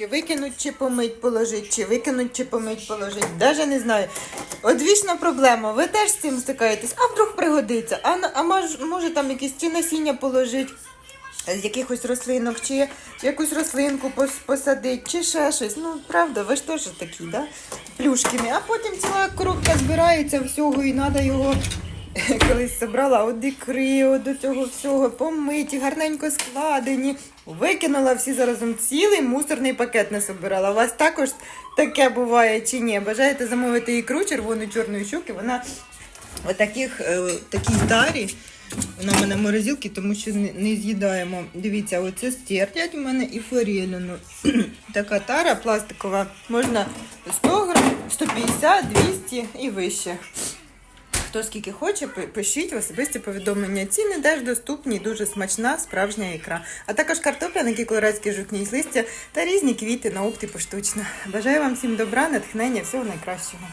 Чи викинуть, чи помить, положить, чи викинуть, чи помить, положить. Даже не знаю. Одвічна проблема. Ви теж з цим стикаєтесь, а вдруг пригодиться. А, а мож, може там якісь чи насіння положить з якихось рослинок, чи якусь рослинку пос- посадить, чи ще щось. Ну, правда, ви ж теж такі, да? Плюшками. А потім ціла коробка збирається всього і треба його. Колись зібрала от ікри, от до цього всього, помиті, гарненько складені. Викинула всі заразом цілий мусорний пакет не собирала. У вас також таке буває чи ні? Бажаєте замовити ікру червону чорної щуки? Вона в таких, е, такій тарі. Вона в мене в морозилці, тому що не, з'їдаємо. Дивіться, оце стертять у мене і форель. Ну, така тара пластикова. Можна 100 грам, 150, 200 і вище. Хто скільки хоче, пишіть особисті повідомлення. Ціни теж доступні, дуже смачна, справжня ікра. А також картопляники, колорадські жукні листя та різні квіти на опті поштучно. Бажаю вам всім добра, натхнення, всього найкращого.